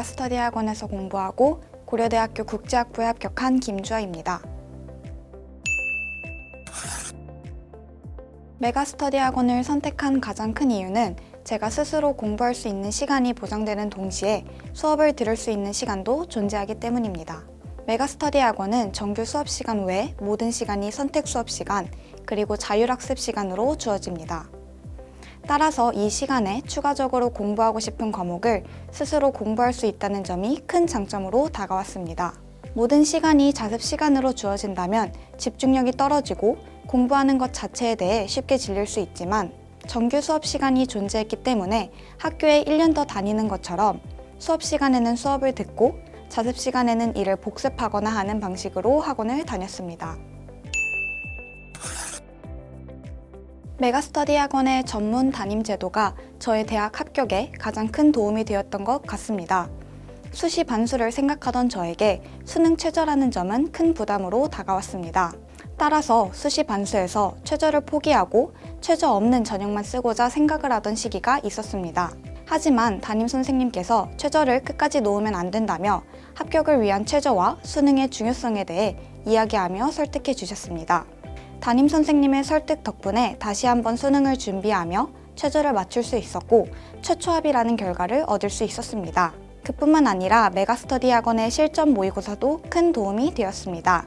메가스터디 학원에서 공부하고 고려대학교 국제학부에 합격한 김주아입니다. 메가스터디 학원을 선택한 가장 큰 이유는 제가 스스로 공부할 수 있는 시간이 보장되는 동시에 수업을 들을 수 있는 시간도 존재하기 때문입니다. 메가스터디 학원은 정규 수업 시간 외 모든 시간이 선택 수업 시간, 그리고 자율학습 시간으로 주어집니다. 따라서 이 시간에 추가적으로 공부하고 싶은 과목을 스스로 공부할 수 있다는 점이 큰 장점으로 다가왔습니다. 모든 시간이 자습 시간으로 주어진다면 집중력이 떨어지고 공부하는 것 자체에 대해 쉽게 질릴 수 있지만 정규 수업 시간이 존재했기 때문에 학교에 1년 더 다니는 것처럼 수업 시간에는 수업을 듣고 자습 시간에는 이를 복습하거나 하는 방식으로 학원을 다녔습니다. 메가스터디 학원의 전문 담임 제도가 저의 대학 합격에 가장 큰 도움이 되었던 것 같습니다. 수시 반수를 생각하던 저에게 수능 최저라는 점은 큰 부담으로 다가왔습니다. 따라서 수시 반수에서 최저를 포기하고 최저 없는 전형만 쓰고자 생각을 하던 시기가 있었습니다. 하지만 담임 선생님께서 최저를 끝까지 놓으면 안 된다며 합격을 위한 최저와 수능의 중요성에 대해 이야기하며 설득해 주셨습니다. 담임 선생님의 설득 덕분에 다시 한번 수능을 준비하며 최저를 맞출 수 있었고 최초 합이라는 결과를 얻을 수 있었습니다. 그뿐만 아니라 메가스터디 학원의 실전 모의고사도 큰 도움이 되었습니다.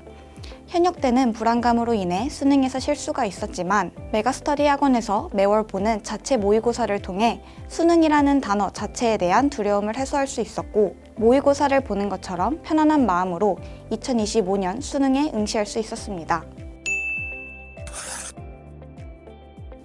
현역 때는 불안감으로 인해 수능에서 실수가 있었지만 메가스터디 학원에서 매월 보는 자체 모의고사를 통해 수능이라는 단어 자체에 대한 두려움을 해소할 수 있었고 모의고사를 보는 것처럼 편안한 마음으로 2025년 수능에 응시할 수 있었습니다.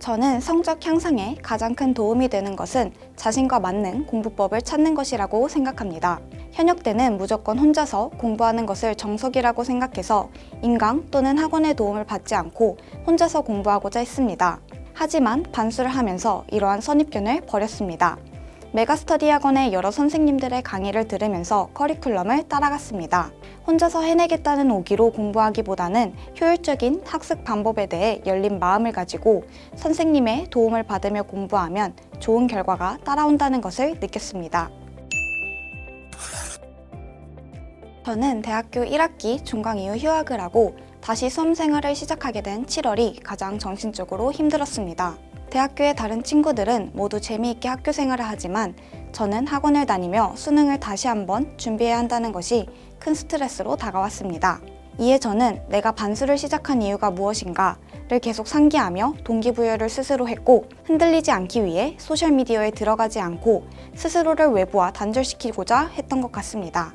저는 성적 향상에 가장 큰 도움이 되는 것은 자신과 맞는 공부법을 찾는 것이라고 생각합니다. 현역 때는 무조건 혼자서 공부하는 것을 정석이라고 생각해서 인강 또는 학원의 도움을 받지 않고 혼자서 공부하고자 했습니다. 하지만 반수를 하면서 이러한 선입견을 버렸습니다. 메가스터디 학원의 여러 선생님들의 강의를 들으면서 커리큘럼을 따라갔습니다. 혼자서 해내겠다는 오기로 공부하기보다는 효율적인 학습 방법에 대해 열린 마음을 가지고 선생님의 도움을 받으며 공부하면 좋은 결과가 따라온다는 것을 느꼈습니다. 저는 대학교 1학기 중강 이후 휴학을 하고 다시 수험 생활을 시작하게 된 7월이 가장 정신적으로 힘들었습니다. 대학교의 다른 친구들은 모두 재미있게 학교 생활을 하지만 저는 학원을 다니며 수능을 다시 한번 준비해야 한다는 것이 큰 스트레스로 다가왔습니다. 이에 저는 내가 반수를 시작한 이유가 무엇인가를 계속 상기하며 동기부여를 스스로 했고 흔들리지 않기 위해 소셜미디어에 들어가지 않고 스스로를 외부와 단절시키고자 했던 것 같습니다.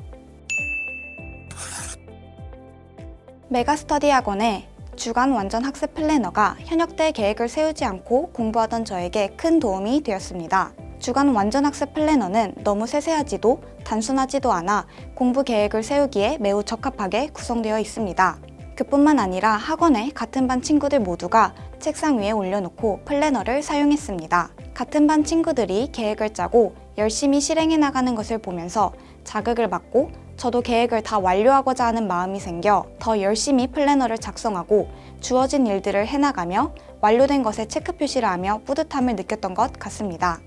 메가스터디 학원의 주간 완전 학습 플래너가 현역 때 계획을 세우지 않고 공부하던 저에게 큰 도움이 되었습니다. 주간 완전 학습 플래너는 너무 세세하지도 단순하지도 않아 공부 계획을 세우기에 매우 적합하게 구성되어 있습니다. 그뿐만 아니라 학원의 같은 반 친구들 모두가 책상 위에 올려놓고 플래너를 사용했습니다. 같은 반 친구들이 계획을 짜고 열심히 실행해 나가는 것을 보면서 자극을 받고 저도 계획을 다 완료하고자 하는 마음이 생겨 더 열심히 플래너를 작성하고 주어진 일들을 해나가며 완료된 것에 체크 표시를 하며 뿌듯함을 느꼈던 것 같습니다.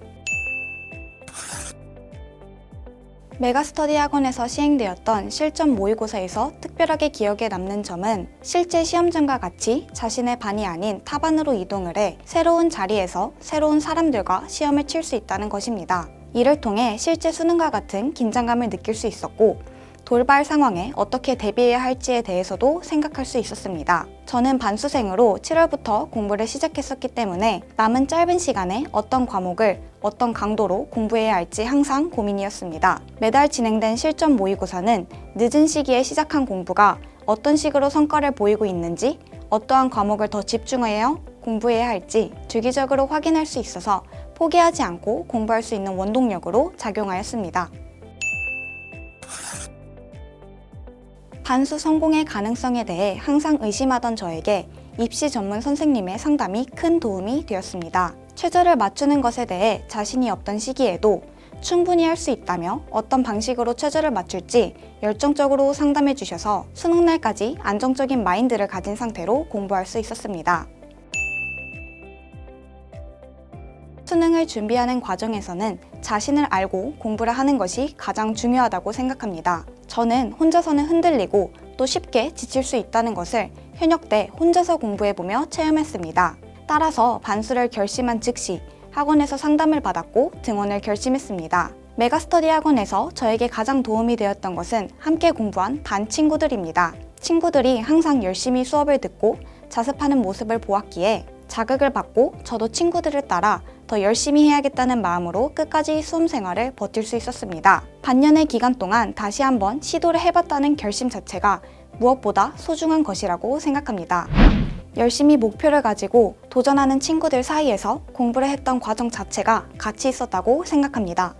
메가스터디 학원에서 시행되었던 실전 모의고사에서 특별하게 기억에 남는 점은 실제 시험장과 같이 자신의 반이 아닌 타반으로 이동을 해 새로운 자리에서 새로운 사람들과 시험을 칠 수 있다는 것입니다. 이를 통해 실제 수능과 같은 긴장감을 느낄 수 있었고 돌발 상황에 어떻게 대비해야 할지에 대해서도 생각할 수 있었습니다. 저는 반수생으로 7월부터 공부를 시작했었기 때문에 남은 짧은 시간에 어떤 과목을 어떤 강도로 공부해야 할지 항상 고민이었습니다. 매달 진행된 실전 모의고사는 늦은 시기에 시작한 공부가 어떤 식으로 성과를 보이고 있는지 어떠한 과목을 더 집중하여 공부해야 할지 주기적으로 확인할 수 있어서 포기하지 않고 공부할 수 있는 원동력으로 작용하였습니다. 반수 성공의 가능성에 대해 항상 의심하던 저에게 입시 전문 선생님의 상담이 큰 도움이 되었습니다. 최저를 맞추는 것에 대해 자신이 없던 시기에도 충분히 할 수 있다며 어떤 방식으로 최저를 맞출지 열정적으로 상담해 주셔서 수능날까지 안정적인 마인드를 가진 상태로 공부할 수 있었습니다. 수능을 준비하는 과정에서는 자신을 알고 공부를 하는 것이 가장 중요하다고 생각합니다. 저는 혼자서는 흔들리고 또 쉽게 지칠 수 있다는 것을 현역 때 혼자서 공부해보며 체험했습니다. 따라서 반수를 결심한 즉시 학원에서 상담을 받았고 등원을 결심했습니다. 메가스터디 학원에서 저에게 가장 도움이 되었던 것은 함께 공부한 반 친구들입니다. 친구들이 항상 열심히 수업을 듣고 자습하는 모습을 보았기에 자극을 받고 저도 친구들을 따라 더 열심히 해야겠다는 마음으로 끝까지 수험 생활을 버틸 수 있었습니다. 반년의 기간 동안 다시 한번 시도를 해봤다는 결심 자체가 무엇보다 소중한 것이라고 생각합니다. 열심히 목표를 가지고 도전하는 친구들 사이에서 공부를 했던 과정 자체가 가치 있었다고 생각합니다.